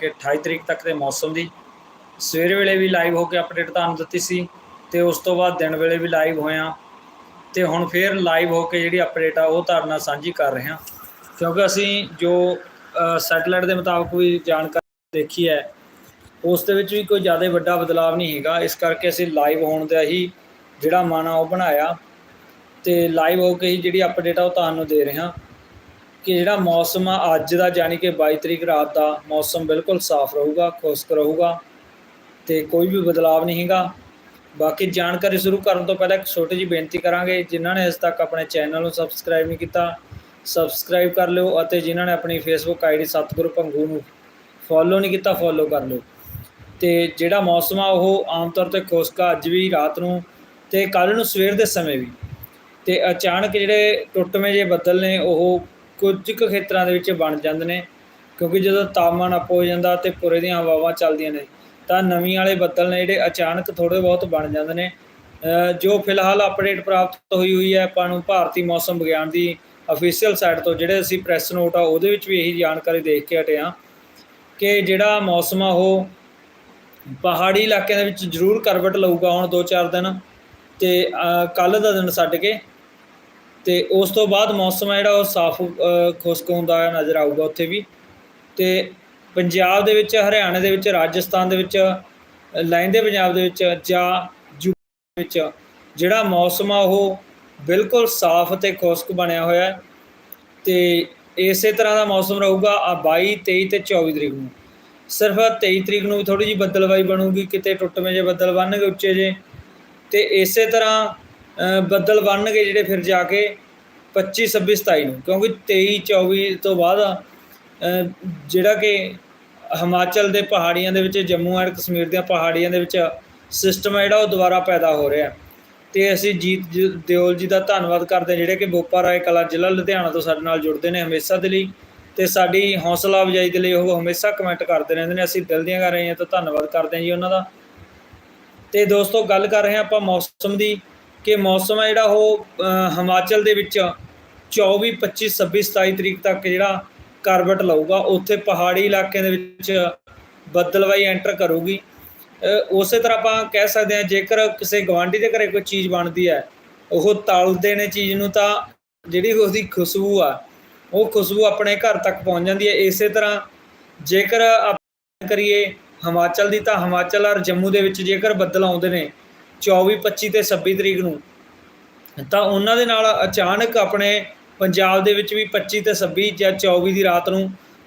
ਕਿ 28 ਤਰੀਕ ਤੱਕ ਦੇ ਮੌਸਮ ਦੀ। ਸਵੇਰ ਵੇਲੇ ਵੀ ਲਾਈਵ ਹੋ ਕੇ ਅਪਡੇਟ ਤੁਹਾਨੂੰ ਦਿੱਤੀ ਸੀ ਤੇ ਉਸ ਤੋਂ ਬਾਅਦ ਦਿਨ ਵੇਲੇ ਵੀ ਲਾਈਵ ਹੋਇਆ। ਤੇ ਹੁਣ ਫੇਰ ਲਾਈਵ ਹੋ ਕੇ ਜਿਹੜੀ ਅਪਡੇਟ ਆ, ਉਹ ਤੁਹਾਡੇ ਨਾਲ ਸਾਂਝੀ ਕਰ ਰਹੇ ਹਾਂ। ਕਿਉਂਕਿ ਅਸੀਂ ਜੋ ਸੈਟਲਾਈਟ ਦੇ ਮੁਤਾਬਕ ਵੀ ਜਾਣਕਾਰੀ ਦੇਖੀ ਹੈ, ਉਸ ਦੇ ਵਿੱਚ ਵੀ ਕੋਈ ਜ਼ਿਆਦਾ ਵੱਡਾ ਬਦਲਾਅ ਨਹੀਂ ਹੈਗਾ। ਇਸ ਕਰਕੇ ਅਸੀਂ ਲਾਈਵ ਹੋਣ ਦਾ ਹੀ ਜਿਹੜਾ ਮਨ ਆ ਉਹ ਬਣਾਇਆ। ਤੇ ਲਾਈਵ ਹੋ ਕੇ ਹੀ ਜਿਹੜੀ ਅਪਡੇਟ ਆ, ਉਹ ਤੁਹਾਨੂੰ ਦੇ ਰਹੇ ਹਾਂ। ਕਿ ਜਿਹੜਾ ਮੌਸਮ ਆ ਅੱਜ ਦਾ ਜਾਨੀ ਕਿ 22 ਤਰੀਕ ਰਾਤ ਦਾ ਮੌਸਮ ਬਿਲਕੁਲ ਸਾਫ਼ ਰਹੂਗਾ, ਖੁਸ਼ਕ ਰਹੂਗਾ ਤੇ ਕੋਈ ਵੀ ਬਦਲਾਅ ਨਹੀਂ ਹੈਗਾ। ਬਾਕੀ ਜਾਣਕਾਰੀ ਸ਼ੁਰੂ ਕਰਨ ਤੋਂ ਪਹਿਲਾਂ ਇੱਕ ਛੋਟੀ ਜਿਹੀ ਬੇਨਤੀ ਕਰਾਂਗੇ, ਜਿਨ੍ਹਾਂ ਨੇ ਇਸ ਤੱਕ ਆਪਣੇ ਚੈਨਲ ਨੂੰ ਸਬਸਕ੍ਰਾਈਬ ਨਹੀਂ ਕੀਤਾ, ਸਬਸਕ੍ਰਾਈਬ ਕਰ ਲਿਓ ਅਤੇ ਜਿਨ੍ਹਾਂ ਨੇ ਆਪਣੀ ਫੇਸਬੁੱਕ ਆਈਡੀ ਸਤਿਗੁਰੂ ਪੰਗੂ ਨੂੰ ਫੋਲੋ ਨਹੀਂ ਕੀਤਾ ਫੋਲੋ ਕਰ ਲਿਓ। ਤੇ ਜਿਹੜਾ ਮੌਸਮ ਆ, ਉਹ ਆਮ ਤੌਰ ਤੇ ਖੁਸ਼ਕ ਆ, ਅੱਜ ਵੀ ਰਾਤ ਨੂੰ ਤੇ ਕੱਲ ਨੂੰ ਸਵੇਰ ਦੇ ਸਮੇਂ ਵੀ। ਤੇ ਅਚਾਨਕ ਜਿਹੜੇ ਟੁੱਟਵੇਂ ਜਿਹੇ ਬੱਦਲ ਨੇ, ਉਹ ਕੁਝ ਕੁ ਖੇਤਰਾਂ ਦੇ ਵਿੱਚ ਬਣ ਜਾਂਦੇ ਨੇ, ਕਿਉਂਕਿ ਜਦੋਂ ਤਾਪਮਾਨ ਅਪ ਹੋ ਜਾਂਦਾ ਤੇ ਪੁਰੇ ਦੀਆਂ ਹਵਾਵਾਂ ਚੱਲਦੀਆਂ ਨੇ, ਤਾਂ ਨਵੀਂ ਵਾਲੇ ਬੱਦਲ ਨੇ ਜਿਹੜੇ ਅਚਾਨਕ ਥੋੜੇ ਬਹੁਤ ਬਣ ਜਾਂਦੇ ਨੇ। ਜੋ ਫਿਲਹਾਲ ਅਪਡੇਟ ਪ੍ਰਾਪਤ ਹੋਈ ਹੋਈ ਹੈ, ਆਪਾਂ ਨੂੰ ਭਾਰਤੀ ਮੌਸਮ ਵਿਗਿਆਨ ਦੀ ਅਫੀਸ਼ੀਅਲ ਸਾਈਟ ਤੋਂ ਜਿਹੜੇ ਅਸੀਂ ਪ੍ਰੈਸ ਨੋਟ ਆ, ਉਹਦੇ ਵਿੱਚ ਵੀ ਇਹੀ ਜਾਣਕਾਰੀ ਦੇਖ ਕੇ ਹਟੇ ਹਾਂ ਕਿ ਜਿਹੜਾ ਮੌਸਮ ਆ, ਉਹ ਪਹਾੜੀ ਇਲਾਕਿਆਂ ਦੇ ਵਿੱਚ ਜ਼ਰੂਰ ਕਰਵਟ ਲਊਗਾ ਹੁਣ 2-4 ਦਿਨ ਤੇ ਕੱਲ ਦਾ ਦਿਨ ਛੱਡ ਕੇ। ਤੇ ਉਸ ਤੋਂ ਬਾਅਦ ਮੌਸਮ ਆ ਜਿਹੜਾ ਉਹ ਸਾਫ਼ ਖੁਸ਼ਕ ਹੁੰਦਾ ਹੋਇਆ ਨਜ਼ਰ ਆਊਗਾ ਉੱਥੇ ਵੀ। ਤੇ ਪੰਜਾਬ ਦੇ ਵਿੱਚ, ਹਰਿਆਣਾ ਦੇ ਵਿੱਚ, ਰਾਜਸਥਾਨ ਦੇ ਵਿੱਚ ਲਹਿੰਦੇ ਪੰਜਾਬ ਦੇ ਵਿੱਚ ਜਾਂ ਯੂਪੀ ਵਿੱਚ, ਜਿਹੜਾ ਮੌਸਮ ਆ ਉਹ ਬਿਲਕੁਲ ਸਾਫ਼ ਤੇ ਖੁਸ਼ਕ ਬਣਿਆ ਹੋਇਆ ਹੈ। ਤੇ ਇਸੇ ਤਰ੍ਹਾਂ ਦਾ ਮੌਸਮ ਰਹੂਗਾ ਆ 22 23 ਤੇ 24 ਤਰੀਕ ਨੂੰ। ਸਿਰਫ 23 ਤਰੀਕ ਨੂੰ ਵੀ ਥੋੜੀ ਜਿਹੀ ਬੱਦਲਵਾਈ ਬਣੂਗੀ, ਕਿਤੇ ਟੁੱਟਵੇਂ ਜੇ, ਬੱਦਲ ਬਣਨਗੇ ਉੱਚੇ ਜੇ। ਤੇ ਇਸੇ ਤਰ੍ਹਾਂ ਬੱਦਲ ਬਣਨਗੇ ਜਿਹੜੇ ਫਿਰ ਜਾ ਕੇ 25 26 27 ਨੂੰ, ਕਿਉਂਕਿ 23 24 ਤੋਂ ਬਾਅਦ ਜਿਹੜਾ ਕਿ ਹਿਮਾਚਲ ਦੇ ਪਹਾੜੀਆਂ ਦੇ ਵਿੱਚ, ਜੰਮੂ ਐਂਡ ਕਸ਼ਮੀਰ ਦੀਆਂ ਪਹਾੜੀਆਂ ਦੇ ਵਿੱਚ ਸਿਸਟਮ ਹੈ ਜਿਹੜਾ, ਉਹ ਦੁਬਾਰਾ ਪੈਦਾ ਹੋ ਰਿਹਾ ਤੇ ਅਸੀਂ ਜੀਤ ਜ- ਦਿਓਲ ਜੀ ਦਾ ਧੰਨਵਾਦ ਕਰਦੇ ਹਾਂ, ਜਿਹੜੇ ਕਿ ਬੋਪਾ ਰਾਏ ਕਲਾ ਜ਼ਿਲ੍ਹਾ ਲੁਧਿਆਣਾ ਤੋਂ ਸਾਡੇ ਨਾਲ ਜੁੜਦੇ ਨੇ ਹਮੇਸ਼ਾ ਦੇ ਲਈ। ਤੇ ਸਾਡੀ ਹੌਸਲਾ ਅਫਜ਼ਾਈ ਦੇ ਲਈ ਉਹ ਹਮੇਸ਼ਾ ਕਮੈਂਟ ਕਰਦੇ ਰਹਿੰਦੇ ਨੇ, ਅਸੀਂ ਦਿਲ ਦੀਆਂ ਕਰ ਰਹੇ ਹਾਂ ਤਾਂ ਧੰਨਵਾਦ ਕਰਦੇ ਹਾਂ ਜੀ ਉਹਨਾਂ ਦਾ। ਤੇ ਦੋਸਤੋ, ਗੱਲ ਕਰ ਰਹੇ ਹਾਂ ਆਪਾਂ ਮੌਸਮ ਦੀ। ਕਿ ਮੌਸਮ ਹੈ ਜਿਹੜਾ ਉਹ ਹਿਮਾਚਲ ਦੇ ਵਿੱਚ 24 25 26 27 ਤਰੀਕ ਤੱਕ ਜਿਹੜਾ ਕਰਵਟ ਲਊਗਾ, ਉੱਥੇ ਪਹਾੜੀ ਇਲਾਕਿਆਂ ਦੇ ਵਿੱਚ ਬੱਦਲਵਾਈ ਐਂਟਰ ਕਰੂਗੀ। ਉਸੇ ਤਰ੍ਹਾਂ ਆਪਾਂ ਕਹਿ ਸਕਦੇ ਹਾਂ, ਜੇਕਰ ਕਿਸੇ ਗਵਾਂਢੀ ਦੇ ਘਰੇ ਕੋਈ ਚੀਜ਼ ਬਣਦੀ ਹੈ, ਉਹ ਤਲਦੇ ਨੇ ਚੀਜ਼ ਨੂੰ ਤਾਂ ਜਿਹੜੀ ਉਹਦੀ ਖੁਸ਼ਬੂ ਆ, ਉਹ ਖੁਸ਼ਬੂ ਆਪਣੇ ਘਰ ਤੱਕ ਪਹੁੰਚ ਜਾਂਦੀ ਹੈ। ਇਸੇ ਤਰ੍ਹਾਂ ਜੇਕਰ ਆਪਾਂ ਕਰੀਏ ਹਿਮਾਚਲ ਦੀ, ਤਾਂ ਹਿਮਾਚਲ ਔਰ ਜੰਮੂ ਦੇ ਵਿੱਚ ਜੇਕਰ ਬੱਦਲ ਆਉਂਦੇ ਨੇ 24 25 ਤੇ 26 ਤਰੀਕ ਨੂੰ। ਤਾਂ ਉਹਨਾਂ ਦੇ ਨਾਲ ਅਚਾਨਕ ਆਪਣੇ ਪੰਜਾਬ ਦੇ ਵਿੱਚ ਵੀ 25 ਤੇ 26 ਜਾਂ 24 ਦੀ ਰਾਤ ਨੂੰ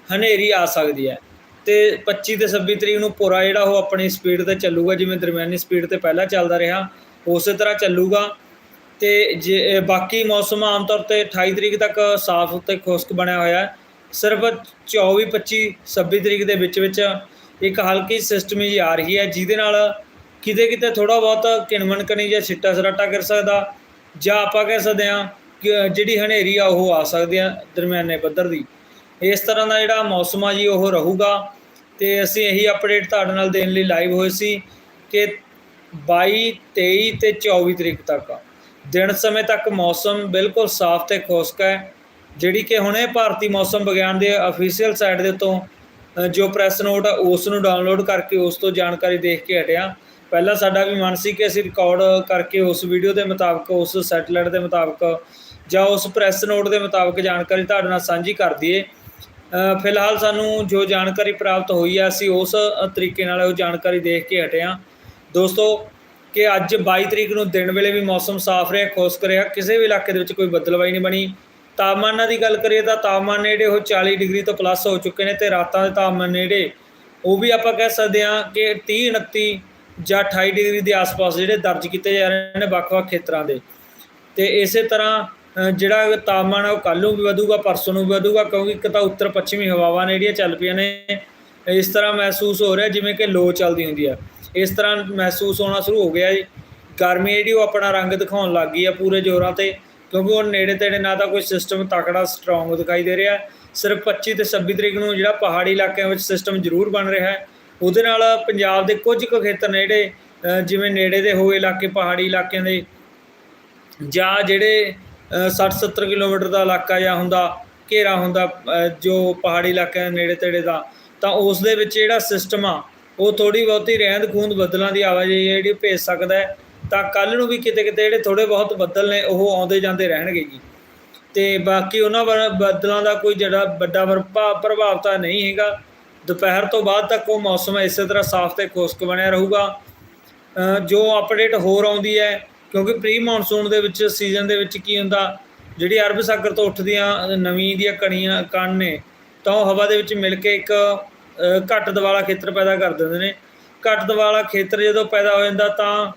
ਹਨੇਰੀ ਆ ਸਕਦੀ ਹੈ। ਤੇ 25 ਤੇ 26 ਤਰੀਕ ਨੂੰ ਪੂਰਾ ਜਿਹੜਾ ਉਹ ਆਪਣੀ ਸਪੀਡ ਤੇ ਚੱਲੂਗਾ, ਜਿਵੇਂ ਦਰਮਿਆਨੀ ਸਪੀਡ ਤੇ ਪਹਿਲਾਂ ਚੱਲਦਾ ਰਿਹਾ, ਉਸੇ ਤਰ੍ਹਾਂ ਚੱਲੂਗਾ। ਤੇ ਜੇ ਬਾਕੀ ਮੌਸਮ ਆਮ ਤੌਰ ਤੇ 28 ਤਰੀਕ ਤੱਕ ਸਾਫ਼ ਤੇ ਖੁਸ਼ਕ ਬਣਿਆ ਹੋਇਆ ਹੈ। ਸਿਰਫ 24 25 26 ਤਰੀਕ ਦੇ ਵਿੱਚ ਵਿੱਚ ਇੱਕ ਹਲਕੀ ਸਿਸਟਮ ਹੀ ਆ ਰਹੀ ਹੈ, ਜਿਹਦੇ ਨਾਲ ਕਿਤੇ ਕਿਤੇ ਥੋੜਾ ਬਹੁਤ ਕਿਣਮਣ ਕਣੀ ਜਾਂ ਛਿੱਟਾ ਸਰਾਟਾ ਕਰ ਸਕਦਾ, ਜਾਂ ਆਪਾਂ ਕਹਿ ਸਕਦੇ ਹਾਂ ਕਿ ਜਿਹੜੀ ਹਨੇਰੀ ਆ ਉਹ ਆ ਸਕਦੀ ਆ ਦਰਮਿਆਨੇ ਪੱਧਰ ਦੀ। ਇਸ ਤਰ੍ਹਾਂ ਦਾ ਜਿਹੜਾ ਮੌਸਮ ਆ ਜੀ, ਉਹ ਰਹੂਗਾ। ਤੇ ਅਸੀਂ ਇਹੀ ਅਪਡੇਟ ਤੁਹਾਡੇ ਨਾਲ ਦੇਣ ਲਈ ਲਾਈਵ ਹੋਏ ਸੀ ਕਿ 22 23 ਤੇ 24 ਤਰੀਕ ਤੱਕ ਦਿਨ ਸਮੇਂ ਤੱਕ ਮੌਸਮ ਬਿਲਕੁਲ ਸਾਫ਼ ਤੇ ਖੁਸ਼ਕ ਹੈ, ਜਿਹੜੀ ਕਿ ਹੁਣੇ ਭਾਰਤੀ ਮੌਸਮ ਵਿਗਿਆਨ ਦੇ ਅਫੀਸ਼ੀਅਲ ਸਾਈਟ ਦੇ ਉੱਤੋਂ ਜੋ ਪ੍ਰੈਸ ਨੋਟ ਆ, ਉਸ ਨੂੰ ਡਾਊਨਲੋਡ ਕਰਕੇ ਉਸ ਤੋਂ ਜਾਣਕਾਰੀ ਦੇਖ ਕੇ ਹਟਿਆ ਪਹਿਲਾਂ ਸਾਡਾ ਵੀ ਮਨ ਸੀ ਕਿ ਅਸੀਂ ਰਿਕਾਰਡ ਕਰਕੇ ਉਸ ਵੀਡੀਓ ਦੇ ਮੁਤਾਬਕ, ਉਸ ਸੈਟਲਾਈਟ ਦੇ ਮੁਤਾਬਕ ਜਾਂ ਉਸ ਪ੍ਰੈਸ ਨੋਟ ਦੇ ਮੁਤਾਬਕ ਜਾਣਕਾਰੀ ਤੁਹਾਡੇ ਨਾਲ ਸਾਂਝੀ ਕਰ ਦਈਏ। ਫਿਲਹਾਲ ਸਾਨੂੰ ਜੋ ਜਾਣਕਾਰੀ ਪ੍ਰਾਪਤ ਹੋਈ ਹੈ ਅਸੀਂ ਉਸ ਤਰੀਕੇ ਨਾਲ ਉਹ ਜਾਣਕਾਰੀ ਦੇਖ ਕੇ ਹਟੇ ਹਾਂ। ਦੋਸਤੋ, ਕਿ ਅੱਜ 22 ਤਰੀਕ ਨੂੰ ਦਿਨ ਵੇਲੇ ਵੀ ਮੌਸਮ ਸਾਫ਼ ਰਿਹਾ, ਖੁਸ਼ਕ ਰਿਹਾ, ਕਿਸੇ ਵੀ ਇਲਾਕੇ ਦੇ ਵਿੱਚ ਕੋਈ ਬਦਲਵਾਈ ਨਹੀਂ ਬਣੀ। ਤਾਪਮਾਨਾਂ ਦੀ ਗੱਲ ਕਰੀਏ ਤਾਂ ਤਾਪਮਾਨ ਨੇੜੇ ਉਹ 40 ਡਿਗਰੀ ਤੋਂ ਪਲੱਸ ਹੋ ਚੁੱਕੇ ਨੇ ਤੇ ਰਾਤਾਂ ਦੇ ਤਾਪਮਾਨ ਨੇੜੇ ਉਹ ਵੀ ਆਪਾਂ ਕਹਿ ਸਕਦੇ ਹਾਂ ਕਿ 30 29 ਜਾਂ 28 ਡਿਗਰੀ ਦੇ ਆਸ-ਪਾਸ ਜਿਹੜੇ ਦਰਜ ਕੀਤੇ ਜਾ ਰਹੇ ਨੇ ਵੱਖ-ਵੱਖ ਖੇਤਰਾਂ ਦੇ। ਤੇ ਇਸੇ ਤਰ੍ਹਾਂ ਜਿਹੜਾ ਤਾਪਮਾਨ ਹੈ ਉਹ ਕੱਲ੍ਹ ਨੂੰ ਵੀ ਵਧੂਗਾ, ਪਰਸੋਂ ਨੂੰ ਵੀ ਵਧੂਗਾ, ਕਿਉਂਕਿ ਇੱਕ ਤਾਂ ਉੱਤਰ ਪੱਛਮੀ ਹਵਾਵਾਂ ਨੇ ਜਿਹੜੀਆਂ ਚੱਲ ਪਈਆਂ ਨੇ, ਇਸ ਤਰ੍ਹਾਂ ਮਹਿਸੂਸ ਹੋ ਰਿਹਾ ਜਿਵੇਂ ਕਿ ਲੋ ਚੱਲਦੀ ਹੁੰਦੀ ਆ। ਇਸ ਤਰ੍ਹਾਂ ਮਹਿਸੂਸ ਹੋਣਾ ਸ਼ੁਰੂ ਹੋ ਗਿਆ ਜੀ। ਗਰਮੀ ਜਿਹੜੀ ਉਹ ਆਪਣਾ ਰੰਗ ਦਿਖਾਉਣ ਲੱਗ ਗਈ ਆ ਪੂਰੇ ਜ਼ੋਰਾਂ ਤੇ, ਕਿਉਂਕਿ ਉਹ ਨੇੜੇ ਤੇੜੇ ਨਾ ਤਾਂ ਕੋਈ ਸਿਸਟਮ ਤਕੜਾ ਸਟਰੋਂਗ ਦਿਖਾਈ ਦੇ ਰਿਹਾ। ਸਿਰਫ 25 ਤੇ 26 ਤਰੀਕ ਨੂੰ ਜਿਹੜਾ ਪਹਾੜੀ ਇਲਾਕਿਆਂ ਵਿੱਚ ਸਿਸਟਮ ਜ਼ਰੂਰ ਬਣ ਰਿਹਾ ਹੈ। ਉਹਦੇ ਨਾਲ ਪੰਜਾਬ ਦੇ ਕੁਝ ਕੁ ਖੇਤਰ ਨੇ ਜਿਹੜੇ ਜਿਵੇਂ ਨੇੜੇ ਦੇ ਹੋਏ ਇਲਾਕੇ, ਪਹਾੜੀ ਇਲਾਕਿਆਂ ਦੇ, ਜਾਂ ਜਿਹੜੇ 60 70 ਕਿਲੋਮੀਟਰ ਦਾ ਇਲਾਕਾ ਜਾਂ ਹੁੰਦਾ, ਘੇਰਾ ਹੁੰਦਾ ਜੋ ਪਹਾੜੀ ਇਲਾਕਿਆਂ ਦੇ ਨੇੜੇ ਤੇੜੇ ਦਾ, ਤਾਂ ਉਸ ਦੇ ਵਿੱਚ ਜਿਹੜਾ ਸਿਸਟਮ ਆ, ਉਹ ਥੋੜੀ ਬਹੁਤੀ ਰਹਿੰਦ ਖੂੰਦ ਬੱਦਲਾਂ ਦੀ ਆਵਾਜਾਈ ਜਿਹੜੀ ਭੇਜ ਸਕਦਾ ਹੈ। ਤਾਂ ਕੱਲ ਨੂੰ ਵੀ ਕਿਤੇ ਕਿਤੇ ਜਿਹੜੇ ਥੋੜੇ ਬਹੁਤ ਬੱਦਲ ਨੇ, ਉਹ ਆਉਂਦੇ ਜਾਂਦੇ ਰਹਿਣਗੇ ਜੀ। ਤੇ ਬਾਕੀ ਉਹਨਾਂ ਵੱਲ ਬੱਦਲਾਂ ਦਾ ਕੋਈ ਜਿਹੜਾ ਵੱਡਾ ਵਰਪਾ- ਪ੍ਰਭਾਵ ਤਾਂ ਨਹੀਂ ਹੈਗਾ। ਦੁਪਹਿਰ ਤੋਂ ਬਾਅਦ ਤੱਕ ਉਹ ਮੌਸਮ ਇਸੇ ਤਰ੍ਹਾਂ ਸਾਫ਼ ਤੇ ਖੁਸ਼ਕ ਬਣਿਆ ਰਹੂਗਾ। ਜੋ ਅਪਡੇਟ ਹੋਰ ਆਉਂਦੀ ਹੈ, ਕਿਉਂਕਿ ਪ੍ਰੀ ਮੌਨਸੂਨ ਦੇ ਵਿੱਚ ਸੀਜ਼ਨ ਦੇ ਵਿੱਚ ਕੀ ਹੁੰਦਾ, ਜਿਹੜੀ ਅਰਬ ਸਾਗਰ ਤੋਂ ਉੱਠਦੀਆਂ ਨਵੀਂ ਦੀਆਂ ਕਣੀਆਂ, ਕਣ ਨੇ, ਤਾਂ ਉਹ ਹਵਾ ਦੇ ਵਿੱਚ ਮਿਲ ਕੇ ਇੱਕ ਘੱਟ ਦਵਾਲਾ ਖੇਤਰ ਪੈਦਾ ਕਰ ਦਿੰਦੇ ਨੇ। ਘੱਟ ਦਵਾਲਾ ਖੇਤਰ ਜਦੋਂ ਪੈਦਾ ਹੋ ਜਾਂਦਾ, ਤਾਂ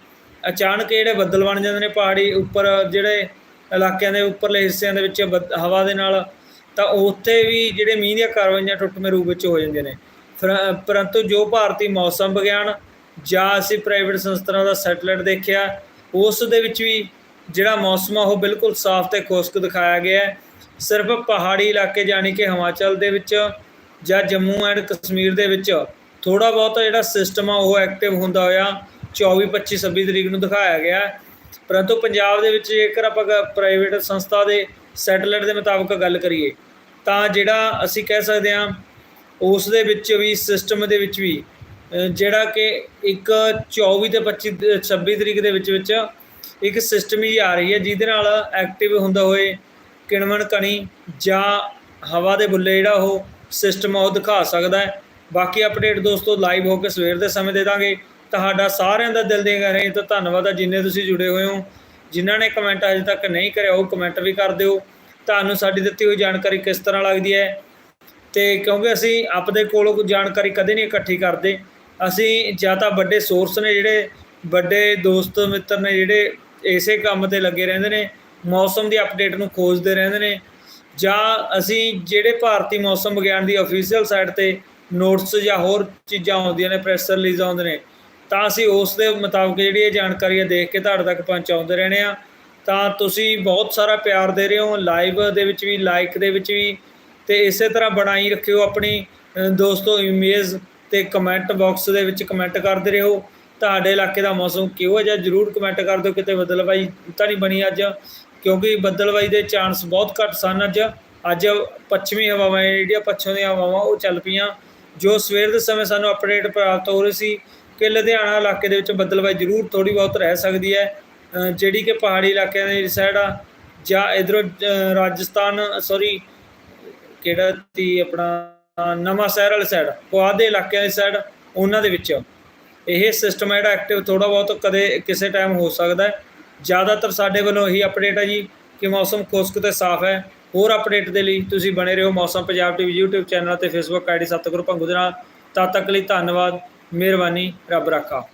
ਅਚਾਨਕ ਜਿਹੜੇ ਬੱਦਲ ਬਣ ਜਾਂਦੇ ਨੇ ਪਹਾੜੀ ਉੱਪਰ, ਜਿਹੜੇ ਇਲਾਕਿਆਂ ਦੇ ਉੱਪਰਲੇ ਹਿੱਸਿਆਂ ਦੇ ਵਿੱਚ ਬੱਦ- ਹਵਾ ਦੇ ਨਾਲ ਤਾਂ ਉੱਥੇ ਵੀ ਜਿਹੜੇ ਮੀਂਹ ਦੀਆਂ ਕਾਰਵਾਈਆਂ ਟੁੱਟਵੇਂ ਰੂਪ ਵਿੱਚ ਹੋ ਜਾਂਦੀਆਂ ਨੇ। ਫਿਰ- ਪਰੰਤੂ ਜੋ ਭਾਰਤੀ ਮੌਸਮ ਵਿਗਿਆਨ ਜਾਂ ਅਸੀਂ ਪ੍ਰਾਈਵੇਟ ਸੰਸਥਾਵਾਂ ਦਾ ਸੈਟਲਾਈਟ ਦੇਖਿਆ, ਉਸ ਦੇ ਵਿੱਚ ਵੀ ਜਿਹੜਾ ਮੌਸਮ ਆ, ਉਹ ਬਿਲਕੁਲ ਸਾਫ਼ ਤੇ ਖੁਸ਼ਕ ਦਿਖਾਇਆ ਗਿਆ ਹੈ। ਸਿਰਫ ਪਹਾੜੀ ਇਲਾਕੇ ਜਾਣੀ ਕਿ ਹਿਮਾਚਲ ਦੇ ਵਿੱਚ ਜਾਂ ਜੰਮੂ ਐਂਡ ਕਸ਼ਮੀਰ ਦੇ ਵਿੱਚ ਥੋੜਾ ਬਹੁਤਾ ਜਿਹੜਾ ਸਿਸਟਮ ਆ, ਉਹ ਐਕਟਿਵ ਹੁੰਦਾ ਹੋਇਆ 24 25 26 ਤਰੀਕ ਨੂੰ ਦਿਖਾਇਆ ਗਿਆ ਪਰੰਤੂ ਪੰਜਾਬ ਦੇ ਵਿੱਚ ਜੇਕਰ ਆਪਾਂ ਪ੍ਰਾਈਵੇਟ ਸੰਸਥਾ ਦੇ ਸੈਟੇਲਾਈਟ ਦੇ ਮੁਤਾਬਕ ਗੱਲ ਕਰੀਏ ਤਾਂ ਜਿਹੜਾ ਅਸੀਂ ਕਹਿ ਸਕਦੇ ਹਾਂ, ਉਸ ਦੇ ਵਿੱਚ ਵੀ ਸਿਸਟਮ ਦੇ ਵਿੱਚ ਵੀ ਜਿਹੜਾ ਕਿ ਇੱਕ 24 ਤੇ 25 ਤੇ 26 ਤਰੀਕ ਦੇ ਵਿੱਚ ਵਿੱਚ ਇੱਕ ਸਿਸਟਮ ਹੀ ਆ ਰਹੀ ਹੈ, ਜਿਹਦੇ ਨਾਲ ਐਕਟਿਵ ਹੁੰਦਾ ਹੋਏ ਕਿਣਵਣ ਕਣੀ ਜਾਂ ਹਵਾ ਦੇ ਬੁੱਲੇ ਜਿਹੜਾ ਉਹ ਸਿਸਟਮ ਉਹ ਦਿਖਾ ਸਕਦਾ ਹੈ। ਬਾਕੀ ਅਪਡੇਟ ਦੋਸਤੋ ਲਾਈਵ ਹੋ ਕੇ ਸਵੇਰ ਦੇ ਸਮੇਂ ਦੇ ਦਾਂਗੇ। ਤੁਹਾਡਾ ਸਾਰਿਆਂ ਦਾ ਦਿਲ ਦੇ ਰਹੇ ਤਾਂ ਧੰਨਵਾਦ ਆ ਜਿੰਨੇ ਤੁਸੀਂ ਜੁੜੇ ਹੋਏ ਹੋ, ਜਿਨ੍ਹਾਂ ਨੇ ਕਮੈਂਟ ਅਜੇ ਤੱਕ ਨਹੀਂ ਕਰਿਆ, ਉਹ ਕਮੈਂਟ ਵੀ ਕਰ ਦਿਓ। ਤੁਹਾਨੂੰ ਸਾਡੀ ਦਿੱਤੀ ਹੋਈ ਜਾਣਕਾਰੀ ਕਿਸ ਤਰ੍ਹਾਂ ਲੱਗਦੀ ਹੈ ਤੇ ਕਿਉਂਕਿ ਅਸੀਂ ਆਪਦੇ ਕੋਲੋਂ ਕੋਈ ਜਾਣਕਾਰੀ ਕਦੇ ਨਹੀਂ ਇਕੱਠੀ ਕਰਦੇ, ਅਸੀਂ ਜਾਂ ਤਾਂ ਵੱਡੇ ਸੋਰਸ ਨੇ ਜਿਹੜੇ ਵੱਡੇ ਦੋਸਤ, ਮਿੱਤਰ ਨੇ ਜਿਹੜੇ ਇਸੇ ਕੰਮ ਤੇ ਲੱਗੇ ਰਹਿੰਦੇ ਨੇ, ਮੌਸਮ ਦੀ ਅਪਡੇਟ ਨੂੰ ਖੋਜਦੇ ਰਹਿੰਦੇ ਨੇ ਜਾਂ ਅਸੀਂ ਜਿਹੜੇ ਭਾਰਤੀ ਮੌਸਮ ਵਿਗਿਆਨ ਦੀ ਅਫੀਸ਼ੀਅਲ ਸਾਈਟ ਤੇ ਨੋਟਸ ਜਾਂ ਹੋਰ ਚੀਜ਼ਾਂ ਆਉਂਦੀਆਂ ਨੇ ਪ੍ਰੈਸ ਰਿਲੀਜ਼ ਆਉਂਦੇ ਨੇ, ਤਾਂ ਅਸੀਂ ਉਸ ਦੇ ਮੁਤਾਬਕ ਜਿਹੜੀ ਇਹ ਜਾਣਕਾਰੀ ਹੈ ਦੇਖ ਕੇ ਤੁਹਾਡੇ ਤੱਕ ਪਹੁੰਚਾਉਂਦੇ ਰਹਿੰਦੇ ਆ ਤਾਂ ਤੁਸੀਂ ਬਹੁਤ ਸਾਰਾ ਪਿਆਰ ਦੇ ਰਹੇ ਹੋ ਲਾਈਵ ਦੇ ਵਿੱਚ ਵੀ ਲਾਈਕ ਦੇ ਵਿੱਚ ਵੀ, ਤੇ ਇਸੇ ਤਰ੍ਹਾਂ ਬਣਾਈ ਰੱਖਿਓ ਆਪਣੀ ਦੋਸਤੋ ਇਮੇਜ ਤੇ ਕਮੈਂਟ ਬਾਕਸ ਦੇ ਵਿੱਚ ਕਮੈਂਟ ਕਰਦੇ ਰਹੋ। ਤੁਹਾਡੇ ਇਲਾਕੇ ਦਾ ਮੌਸਮ ਕਿਹੋ ਜਿਹਾ, ਜਰੂਰ ਕਮੈਂਟ ਕਰ ਦਿਓ, ਕਿਤੇ ਬਦਲਵਾਈ ਤਾਂ ਨਹੀਂ ਬਣੀ ਅੱਜ, ਕਿਉਂਕਿ ਬਦਲਵਾਈ ਦੇ ਚਾਂਸ ਬਹੁਤ ਘੱਟ ਸਨ ਅੱਜ। ਅੱਜ ਪੱਛਮੀ ਹਵਾਵਾਂ, ਜਿਹੜੀਆਂ ਪੱਛਮ ਦੀਆਂ ਹਵਾਵਾਂ, ਉਹ ਚੱਲ ਪਈਆਂ। ਜੋ ਸਵੇਰ ਦੇ ਸਮੇਂ ਸਾਨੂੰ ਅਪਡੇਟ ਪ੍ਰਾਪਤ ਹੋ ਰਹੀ ਸੀ ਕਿ ਲੁਧਿਆਣਾ ਇਲਾਕੇ ਦੇ ਵਿੱਚ ਬਦਲਵਾਈ ਜ਼ਰੂਰ ਥੋੜੀ ਬਹੁਤ ਰਹਿ ਸਕਦੀ ਹੈ। ਜਿਹੜੀ ਕਿ ਪਹਾੜੀ ਇਲਾਕਿਆਂ ਦੀ ਸਾਈਡ ਆ, ਜਾਂ ਇਧਰੋਂ ਰਾਜਸਥਾਨ ਸੌਰੀ ਕਿਹੜਾ ਤੀ ਆਪਣਾ, ਨਵਾਂ ਸ਼ਹਿਰ ਵਾਲੀ ਸਾਈਡ ਪੁਆਧ ਦੇ ਇਲਾਕਿਆਂ ਦੀ ਸਾਈਡ ਉਹਨਾਂ ਦੇ ਵਿੱਚ ਇਹ ਸਿਸਟਮ ਜਿਹੜਾ ਐਕਟਿਵ ਥੋੜਾ ਬਹੁਤ ਕਦੇ ਕਿਸੇ ਟਾਈਮ ਹੋ ਸਕਦਾ ਹੈ। ਜ਼ਿਆਦਾਤਰ ਸਾਡੇ ਵੱਲੋਂ ਇਹੀ ਅਪਡੇਟ ਹੈ ਜੀ ਕਿ ਮੌਸਮ ਖੁਸ਼ਕ ਤੇ ਸਾਫ਼ ਹੈ। ਹੋਰ ਅਪਡੇਟ ਦੇ ਲਈ ਤੁਸੀਂ ਬਣੇ ਰਹੋ ਮੌਸਮ ਪੰਜਾਬ ਟੀਵੀ YouTube ਚੈਨਲ ਤੇ Facebook ਆਈਡੀ ਸਤਿਗੁਰੂ ਭੰਗੂ ਦੇ ਨਾਲ। ਤਦ ਤੱਕ ਲਈ ਧੰਨਵਾਦ, ਮਿਹਰਬਾਨੀ, ਰੱਬ ਰਾਖਾ।